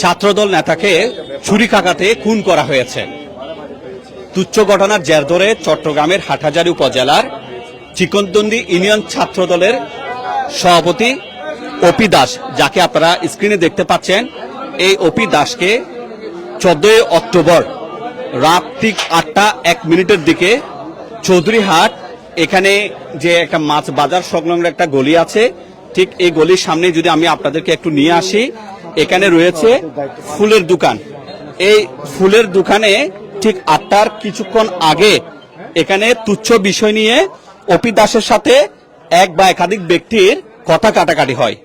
ছাত্রদল নেতাকে ছুরিকাঘাতে খুন করা হয়েছে। তুচ্ছ ঘটনার জের ধরে চট্টগ্রামের হাটহাজারী উপজেলার চিকনদন্দি ইউনিয়ন ছাত্রদলের সভাপতি অপি দাস, যাকে আপনারা স্ক্রিনে দেখতে পাচ্ছেন, এই অপি দাসকে চোদ্দই অক্টোবর রাত ঠিক আটটা এক মিনিটের দিকে চৌধুরীহাট, এখানে যে একটা মাছ বাজার সংলগ্ন একটা গলি আছে ঠিক এই গলির সামনে যদি আমি আপনাদেরকে একটু নিয়ে আসি, এখানে রয়েছে ফুলের দোকান। এই ফুলের দোকানে ঠিক আটটার কিছুক্ষণ আগে এখানে তুচ্ছ বিষয় নিয়ে অপি দাসের সাথে এক বা একাধিক ব্যক্তির কথা কাটাকাটি হয়।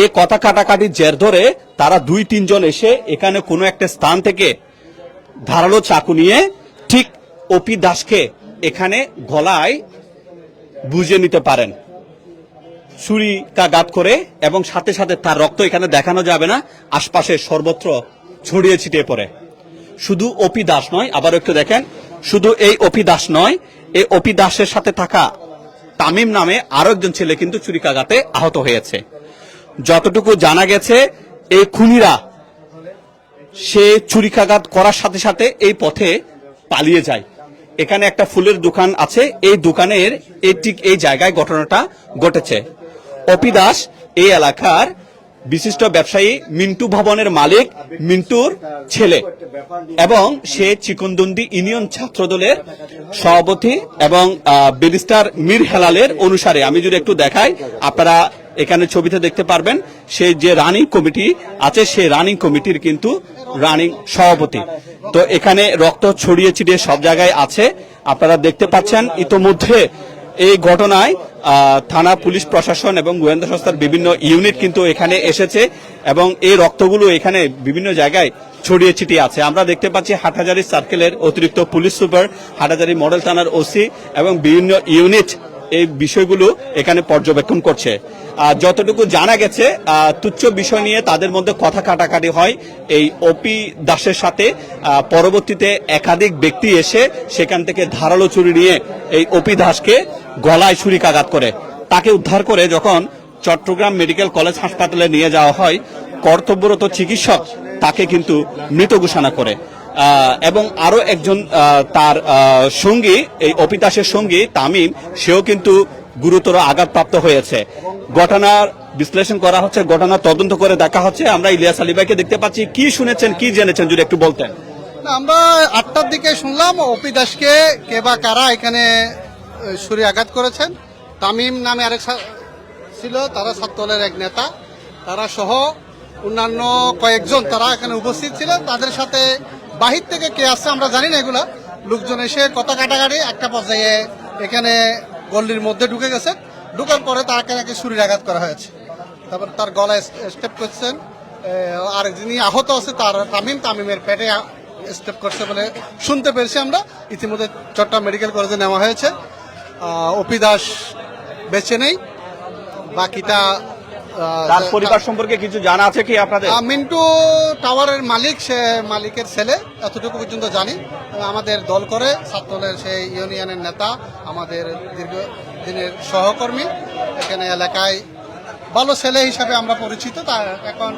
এই কথা কাটাকাটির জের ধরে তারা দুই, তিনজন এসে এখানে কোনো একটা স্থান থেকে ধারালো চাকু নিয়ে ঠিক অপি দাসকে এখানে গলায় বুঝে নিতে পারেন। ছুরিকাঘাত করে এবং সাথে সাথে তার রক্ত এখানে দেখানো যাবে না, আশপাশে সর্বত্র ছড়িয়ে ছিটিয়ে পড়ে। শুধু অপি দাস নয়, আবার একটু দেখেন, শুধু এই অপি দাস নয়, এই অপি দাসের সাথে থাকা তামিম নামে আরও একজন ছেলে কিন্তু ছুরিকাঘাতে আহত হয়েছে। যতটুকু জানা গেছে, এই খুনিরা, সে ছুরিকাঘাত করার সাথে সাথে এই পথে পালিয়ে যায়। এখানে একটা ফুলের দোকান আছে, এই দোকানের এই ঠিক এই জায়গায় ঘটনাটা ঘটেছে। অপি দাস এই এলাকার বিশিষ্ট ব্যবসায়ী মিন্টু ভবনের মালিক মিন্টুর ছেলে এবং সে চিকনদন্দি ইউনিয়ন ছাত্রদলের সভাপতি এবং ব্যারিস্টার মীর হেলালের অনুসারে। আমি যদি একটু দেখাই, আপনারা এখানে ছবিতে দেখতে পারবেন, সে যে রানিং কমিটি আছে, সে রানিং কমিটির কিন্তু রানিং সভাপতি। তো এখানে রক্ত ছড়িয়ে ছিটিয়ে সব জায়গায় আছে। আপনারা দেখতে পাচ্ছেন, ইতোমধ্যে এই ঘটনায় থানা, পুলিশ প্রশাসন এবং গোয়েন্দা সংস্থার বিভিন্ন ইউনিট কিন্তু এখানে এসেছে এবং এই রক্তগুলো এখানে বিভিন্ন জায়গায় ছড়িয়ে ছিটিয়ে আছে। আমরা দেখতে পাচ্ছি হাটাজারি সার্কেলের অতিরিক্ত পুলিশ সুপার হাটাজারি মডেল থানার ওসি এবং বিভিন্ন ইউনিট এই বিষয়গুলো এখানে পর্যবেক্ষণ করছে। আর যতটুকু জানা গেছে তুচ্ছ বিষয় নিয়ে তাদের মধ্যে কথা কাটাকাটি হয়। এই ওপি দাসের সাথে পরবর্তীতে একাধিক ব্যক্তি এসে সেখান থেকে ধারালো চুরি নিয়ে এই ওপি দাসকে গলায় ছুরিকাঘাত করে। তাকে উদ্ধার করে যখন চট্টগ্রাম মেডিকেল কলেজ হাসপাতালে নিয়ে যাওয়া হয়, কর্তব্যরত চিকিৎসক তাকে কিন্তু মৃত ঘোষণা করে। এবং আরও একজন তার সঙ্গী, এই অপিতাসের সঙ্গী, তামিম, সেও কিন্তু গুরুতর আঘাতপ্রাপ্ত হয়েছে। ঘটনার বিশ্লেষণ করা হচ্ছে, ঘটনা তদন্ত করে দেখা হচ্ছে। আমরা ইলিয়াস আলী ভাইকে দেখতে পাচ্ছি। কি শুনেছেন, কি জেনেছেন, যদি একটু বলতেন? আমরা আটটার দিকে শুনলাম অপি দাসকে কে বা কারা এখানে ছুরি আঘাত করেছেন। তামিম নামে আরেক ছিল, তারা ছাত্রদলের এক নেতা। তারা সহ অন্যান্য কয়েকজন তারা এখানে উপস্থিত ছিলেন। তাদের সাথে বাহির থেকে কে আসছে আমরা জানি না এগুলা। লোকজন এসে কথা কাটাকাটি একটা পর্যায়ে এখানে গল্লির মধ্যে ঢুকে গেছে। ঢুকার পরে তাকে নাকি ছুরির আঘাত করা হয়েছে। তারপর তার গলায় স্টেপ করছেন। আর যিনি আহত আছে তার তামিম তামিমের পেটে স্টেপ করছে বলে শুনতে পেরেছি আমরা। ইতিমধ্যে চট্টগ্রাম মেডিকেল কলেজে নেওয়া হয়েছে। অপি দাস বেঁচে নেই। বাকিটা তার পরিবার সম্পর্কে কিছু জানা আছে কি আপনাদের? মিন্টু টাওয়ারের মালিক সে মালিকের ছেলে। এতটুকু পর্যন্ত জানি। আমাদের দল করে, ছাত্রদলের সেই ইউনিয়নের নেতা, আমাদের দীর্ঘ দিনের সহকর্মী। এখানে এলাকায় ভালো ছেলে হিসাবে আমরা পরিচিত। তার এখন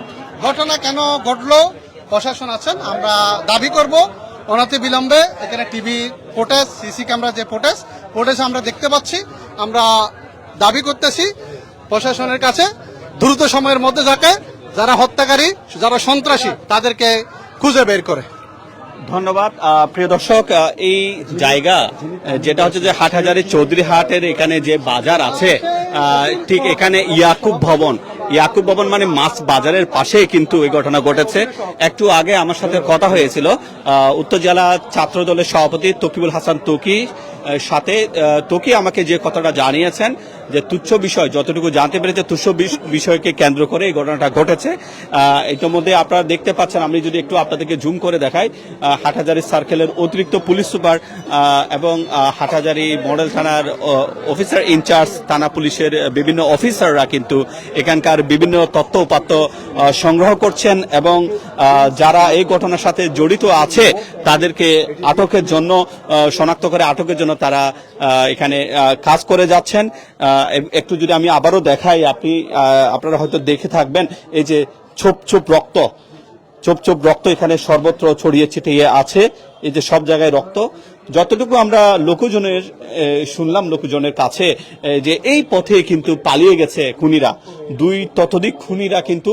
ঘটনা কেন ঘটলো? প্রশাসন আছেন, আমরা দাবি করব অনাতি বিলম্বে। এখানে টিভি ফুটেজ সিসি ক্যামেরা যে ফুটেজ ফুটেজ আমরা দেখতে পাচ্ছি। আমরা দাবি করতেছি প্রশাসনের কাছে, দ্রুত সময়ের মধ্যে যাকে, যারা হত্যাকারী, যারা সন্ত্রাসী, তাদেরকে খুঁজে বের করে। ধন্যবাদ। প্রিয় দর্শক এই জায়গা যেটা হচ্ছে যে হাটহাজারি চৌধুরী হাটের এখানে যে বাজার আছে ঠিক এখানে ইয়াকুব ভবন। ইয়াকুব ভবন মানে মাছ বাজারের পাশেই কিন্তু এই ঘটনা ঘটেছে। একটু আগে আমার সাথে কথা হয়েছিল উত্তর জেলা ছাত্র দলের সভাপতি তকিবুল হাসান তকি সাথে তকি আমাকে যে কথাটা জানিয়েছেন যে তুচ্ছ বিষয়, যতটুকু জানতে পেরেছে, তুচ্ছ বিষয়কে কেন্দ্র করে এই ঘটনাটা ঘটেছে। ইতিমধ্যে আপনারা দেখতে পাচ্ছেন, আমি যদি একটু আপনাদেরকে জুম করে দেখাই হাটহাজারি সার্কেলের অতিরিক্ত পুলিশ সুপার এবং হাটহাজারি মডেল থানার অফিসার ইনচার্জ থানা পুলিশের বিভিন্ন অফিসাররা কিন্তু এখানকার বিভিন্ন তথ্য উপাত্ত সংগ্রহ করছেন এবং যারা এই ঘটনার সাথে জড়িত আছে, তাদেরকে আটকের জন্য শনাক্ত করে আটকের জন্য তারা এখানে কাজ করে যাচ্ছেন। একটু যদি আমি আবারও দেখাই, আপনি আপনারা হয়তো দেখে থাকবেন, এই যে ছোপ ছোপ রক্ত, ছোপ ছোপ রক্ত এখানে সর্বত্র ছড়িয়ে ছিটিয়ে আছে। এই যে সব জায়গায় রক্ত। যতটুকু আমরা লোকজনের শুনলাম লোকজনের কাছে যে এই পথে কিন্তু পালিয়ে গেছে খুনিরা। দুই ততোধিক খুনিরা কিন্তু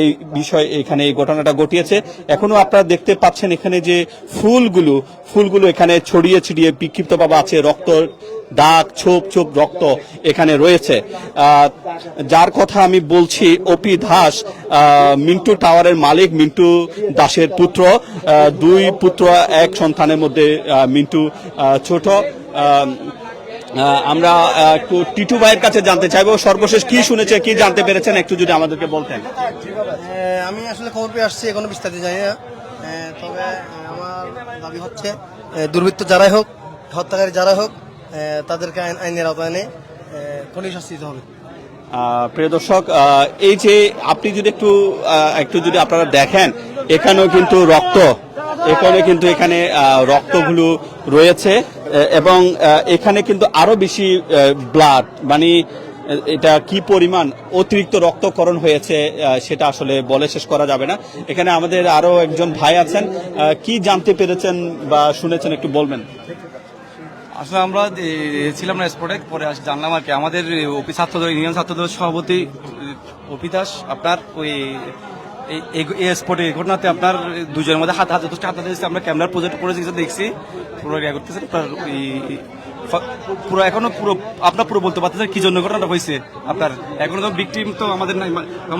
এই বিষয় এখানে এই ঘটনাটা ঘটিয়েছে। এখনও আপনারা দেখতে পাচ্ছেন এখানে যে ফুলগুলো ফুলগুলো এখানে ছড়িয়ে ছিটিয়ে বিক্ষিপ্তভাবে আছে, রক্ত দাগ ছোপ ছোপ রক্ত এখানে রয়েছে। যার কথা আমি বলছি ওপি দাস মিন্টু টাওয়ারের মালিক মিন্টু দাসের পুত্র। দুই পুত্র এক সন্তানের মধ্যে মিন্টু ছোট। আমরা একটু টিটু ভাইয়ের কাছে জানতে চাইব সর্বশেষ কি শুনেছে কি জানতে পেরেছেন একটু যদি আমাদেরকে বলতেন। হ্যাঁ, আমি আসলে খবর পেয়ে আসছি এখনও বিস্তারিত জানি না। হ্যাঁ, তবে আমার দাবি হচ্ছে দুর্বৃত্ত যারাই হোক হত্যাকারী যারাই হোক তাদেরকে আইন আইনের আওতায় কঠিন শাস্তি দিতে হবে। প্রিয় দর্শক এই যে আপনি যদি একটু একটু যদি আপনারা দেখেন, এখানেও কিন্তু রক্ত, এখানে কিন্তু এখানে রক্তগুলো রয়েছে এবং এখানে কিন্তু আরও বেশি ব্লাড মানে এটা কি পরিমাণ অতিরিক্ত রক্তকরণ হয়েছে সেটা আসলে বলে শেষ করা যাবে না। এখানে আমাদের আরও একজন ভাই আছেন কি জানতে পেরেছেন বা শুনেছেন একটু বলবেন? আসলে আমরা ছিলাম না স্পটে পরে আস জানলাম আর কি। আমাদের ছাত্রদল, ইউনিয়ন ছাত্রদল সভাপতি ওপি দাস আপনার ওই স্পটে ঘটনাতে আপনার দুজনের মধ্যে হাত হাত আমরা ক্যামেরার প্রজেক্ট করে দেখছি। পুরো পুরো এখনও পুরো আপনার পুরো বলতে পারতেছেন কি জন্য ঘটনাটা হয়েছে। আপনার এখনও তো ভিকটিম তো আমাদের নাই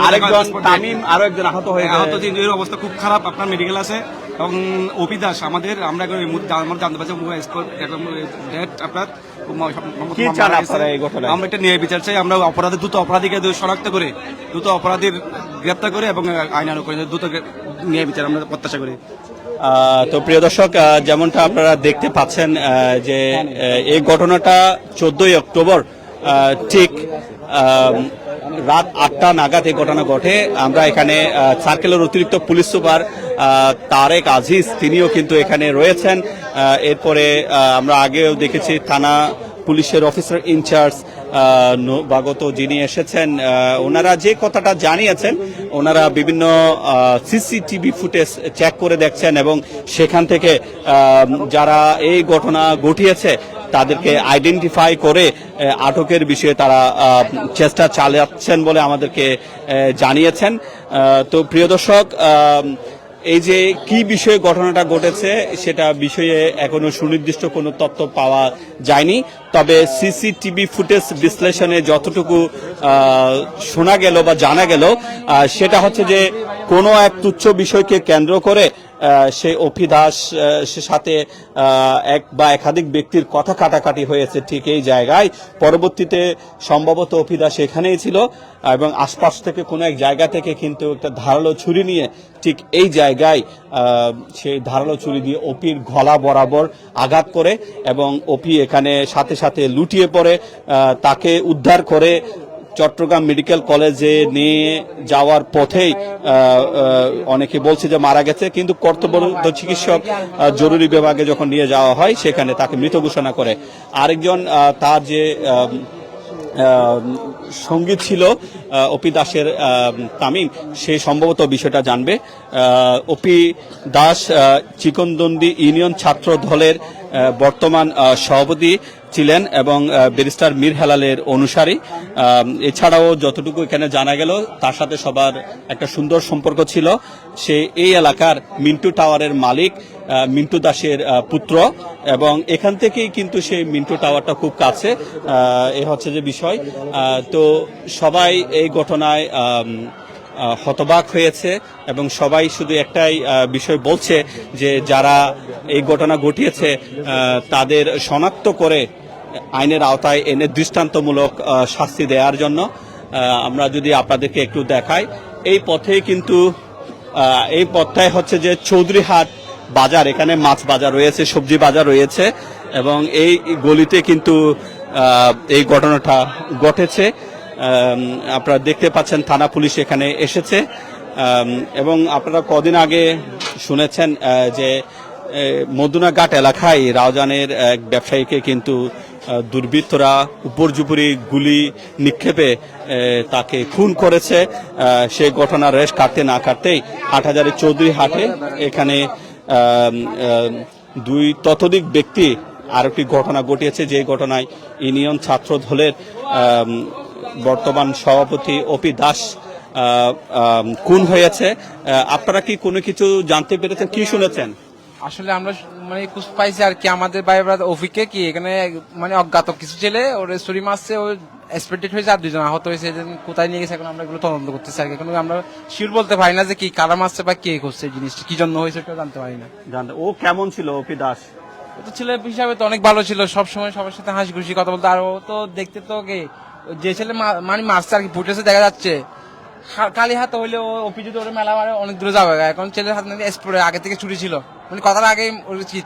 আরেকজন তামিম আরও একজন আহত হয়ে আহত তিনজনের অবস্থা খুব খারাপ আপনার মেডিকেল আছে। এবং ওপি দাস আমাদের আমরা এখন আমার জানতে পারছি ডেট আপনার? আমরা এটা নিয়ে বিচার চাই আমরা অপরাধী দ্রুত অপরাধীকে শনাক্ত করে দ্রুত অপরাধীর গ্রেপ্তার করে এবং আইনানু করে দ্রুত নিয়ে বিচার আমরা প্রত্যাশা করি। তো প্রিয় দর্শক যেমনটা আপনারা দেখতে পাচ্ছেন যে এই ঘটনাটা চোদ্দই অক্টোবর ঠিক রাত আটটা নাগাদ এই ঘটনা ঘটে। আমরা এখানে সার্কেলের অতিরিক্ত পুলিশ সুপার তারেক আজিজ, তিনিও কিন্তু এখানে রয়েছেন। এরপরে আমরা আগেও দেখেছি থানা পুলিশের অফিসার ইনচার্জ বাগত যিনি এসেছেন ওনারা যে কথাটা জানিয়েছেন, ওনারা বিভিন্ন সিসিটিভি ফুটেজ চেক করে দেখছেন এবং সেখান থেকে যারা এই ঘটনা ঘটিয়েছে, তাদেরকে আইডেন্টিফাই করে আটকের বিষয়ে তারা চেষ্টা চালাচ্ছেন বলে আমাদেরকে জানিয়েছেন। তো প্রিয় দর্শক এই যে কি বিষয়ে ঘটনাটা ঘটেছে, সেটা বিষয়ে এখনও সুনির্দিষ্ট কোনো তথ্য পাওয়া যায়নি। তবে সিসিটিভি ফুটেজ বিশ্লেষণে যতটুকু শোনা গেল বা জানা গেল সেটা হচ্ছে যে কোনো এক তুচ্ছ বিষয়কে কেন্দ্র করে সেই অভিদাস আহ, সে সাথে এক বা একাধিক ব্যক্তির কথা কাটাকাটি হয়েছে ঠিক এই জায়গায়। পরবর্তীতে সম্ভবত অভিদাস এখানেই ছিল এবং আশপাশ থেকে কোনো এক জায়গা থেকে কিন্তু একটা ধারালো ছুরি নিয়ে ঠিক এই জায়গায় সেই ধারালো ছুরি দিয়ে ওপির গলা বরাবর আঘাত করে এবং ওপি এখানে সাথে সাথে লুটিয়ে পড়ে তাকে উদ্ধার করে চট্টগ্রাম মেডিকেল কলেজে নিয়ে যাওয়ার পথেই অনেকে বলছে যে মারা গেছে কিন্তু কর্তব্যরত চিকিৎসক জরুরি বিভাগে যখন নিয়ে যাওয়া হয় সেখানে তাকে মৃত ঘোষণা করে। আরেকজন তার যে আহ, ছিল অপি দাসের তামিম সে সম্ভবত বিষয়টা জানবে। অপি দাস চিকনদন্দি ইউনিয়ন ছাত্র দলের বর্তমান সভাপতি ছিলেন এবং ব্যারিস্টার মীর হেলালের অনুসারী। এছাড়াও যতটুকু এখানে জানা গেল, তার সাথে সবার একটা সুন্দর সম্পর্ক ছিল। সে এই এলাকার মিন্টু টাওয়ারের মালিক মিন্টু দাসের পুত্র এবং এখান থেকেই কিন্তু সেই মিন্টু টাওয়ারটা খুব কাছে। এ হচ্ছে যে বিষয়। তো সবাই এই ঘটনায় হতবাক হয়েছে এবং সবাই শুধু একটাই বিষয় বলছে যে যারা এই ঘটনা ঘটিয়েছে তাদের শনাক্ত করে আইনের আওতায় এনে দৃষ্টান্তমূলক শাস্তি দেওয়ার জন্য আমরা যদি আপনাদেরকে একটু দেখাই, এই পথে কিন্তু এই পথটাই হচ্ছে যে চৌধুরীহাট বাজার, এখানে মাছ বাজার রয়েছে, সবজি বাজার রয়েছে এবং এই গলিতে কিন্তু এই ঘটনাটা ঘটেছে। আপনারা দেখতে পাচ্ছেন থানা পুলিশ এখানে এসেছে। এবং আপনারা কদিন আগে শুনেছেন যে মদুনাঘাট এলাকায় রাউজানের এক ব্যবসায়ীকে কিন্তু দুর্বৃত্তরা উপর্যুপুরি গুলি নিক্ষেপে তাকে খুন করেছে। সেই ঘটনার রেশ কাটতে না কাটতেই আট হাটহাজারি চৌধুরী হাটে এখানে দুই ততোধিক ব্যক্তি আরেকটি ঘটনা ঘটিয়েছে। যে ঘটনায় ইউনিয়ন ছাত্র দলের বর্তমান সভাপতি অপি দাস খুন হয়েছে। আপনারা কি কোনো কিছু জানতে পেরেছেন? কি শুনেছেন? আসলে আমরা মানে কুছ পাইছি আর কি আমাদের ভাই ব্রাদার অফিকে কি এখানে মানে অজ্ঞাত কিছু ছেলে ওর ছুরি মারছে ও এক্সপেক্টেড হয়েছে আর দুজন আহত হয়েছে কোথায় নিয়ে গেছে এখন আমরা এগুলো তদন্ত করতেছি আর কি। এখন আমরা শিওর বলতে পারি না যে কি কারা মারছে বা কে করছে জিনিসটা কি জন্য হয়েছে ওটা জানতে পারি না। জানতে ও কেমন ছিল অপি দাস? ও তো ছেলে হিসাবে তো অনেক ভালো ছিল সবসময় সবার সাথে হাসি খুশি কথা বলতো আর ও তো দেখতে তো কে যে ছেলে মানে মারছে আর কি ফুটেছে দেখা যাচ্ছে। খালি হাতে হইলে ও অপি যদি ওর মেলা মারে অনেক দূরে যাবে। এখন ছেলের হাত নাকি স্প্রে আগে থেকে চুরি ছিল। মানে কথার আগে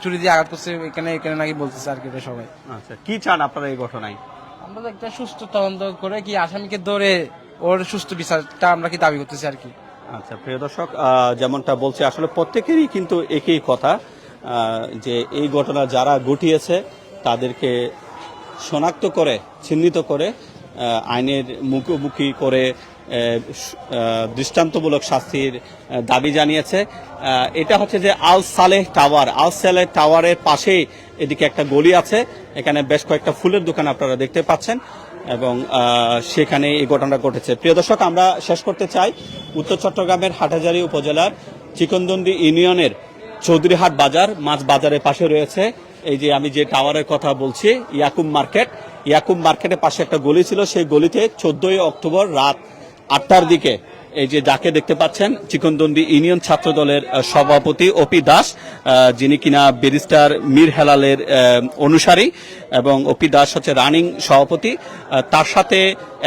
চুরি দিয়ে আঘাত করছে এখানে এখানে নাকি বলতেছে আর কি এটা সবাই। আচ্ছা কি চান আপনারা এই ঘটনায়? আমরা একটা সুস্থ তদন্ত করে কি আসামিকে ধরে ওর সুস্থ বিচারটা আমরা কি দাবি করতেছি আর কি। আচ্ছা প্রিয় দর্শক যেমনটা বলছি আসলে প্রত্যেকেরই কিন্তু একই কথা যে এই ঘটনা যারা ঘটিয়েছে তাদেরকে শনাক্ত করে চিহ্নিত করে আইনের মুখোমুখি করে দৃষ্টান্তমূলক শাস্তির দাবি জানিয়েছে। এটা হচ্ছে যে Al Saleh tower, Al Saleh টাওয়ারের পাশেই এদিকে একটা গলি আছে। এখানে বেশ কয়েকটা ফুলের দোকান আপনারা দেখতে পাচ্ছেন এবং সেখানে এই ঘটনাটা ঘটেছে। প্রিয় দর্শক, আমরা শেষ করতে চাই। উত্তর চট্টগ্রামের হাটাজারি উপজেলার চিকনদন্দি ইউনিয়নের চৌধুরীহাট বাজার, মাছ বাজারের পাশে রয়েছে। এই যে আমি যে টাওয়ারের কথা বলছি, ইয়াকুব মার্কেট ইয়াকুব মার্কেটের পাশে একটা গলি ছিল। সেই গলিতে চোদ্দই অক্টোবর রাত আটটার দিকে এই যে যাকে দেখতে পাচ্ছেন চিকনদন্দি ইউনিয়ন ছাত্র দলের সভাপতি অপি দাস যিনি কিনা ব্যারিস্টার মীর হেলালের অনুসারী এবং অপি দাস হচ্ছে রানিং সভাপতি। তার সাথে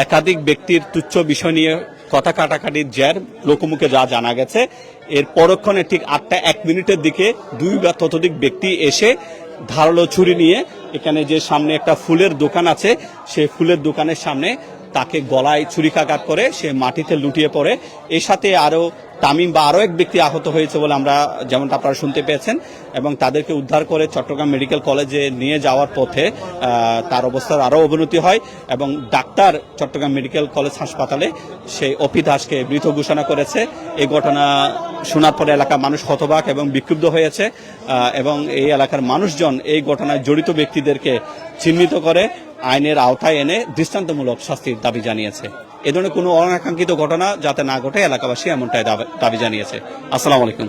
একাধিক ব্যক্তির তুচ্ছ বিষয় নিয়ে কথা কাটাকাটির জের লোকমুখে যা জানা গেছে। এর পরক্ষণে ঠিক আটটা এক মিনিটের দিকে দুই বা ততোধিক ব্যক্তি এসে ধারালো ছুরি নিয়ে এখানে যে সামনে একটা ফুলের দোকান আছে, সেই ফুলের দোকানের সামনে তাকে গলায় ছুরিকাঘাত করে সে মাটিতে লুটিয়ে পড়ে। এর সাথে আরও তামিম বা আরও এক ব্যক্তি আহত হয়েছে বলে আমরা যেমনটা আপনারা শুনতে পেয়েছেন, এবং তাদেরকে উদ্ধার করে চট্টগ্রাম মেডিকেল কলেজে নিয়ে যাওয়ার পথে তার অবস্থার আরও অবনতি হয় এবং ডাক্তার চট্টগ্রাম মেডিকেল কলেজ হাসপাতালে সেই অপি দাসকে মৃত ঘোষণা করেছে। এই ঘটনা শোনার পরে এলাকার মানুষ হতবাক এবং বিক্ষুব্ধ হয়েছে এবং এই এলাকার মানুষজন এই ঘটনায় জড়িত ব্যক্তিদেরকে চিহ্নিত করে আইনের আওতায় এনে দৃষ্টান্তমূলক শাস্তির দাবি জানিয়েছে। এ ধরনের কোনো অনাকাঙ্ক্ষিত ঘটনা যাতে না ঘটে এলাকাবাসী এমনটাই দাবি- জানিয়েছে। আসসালামু আলাইকুম।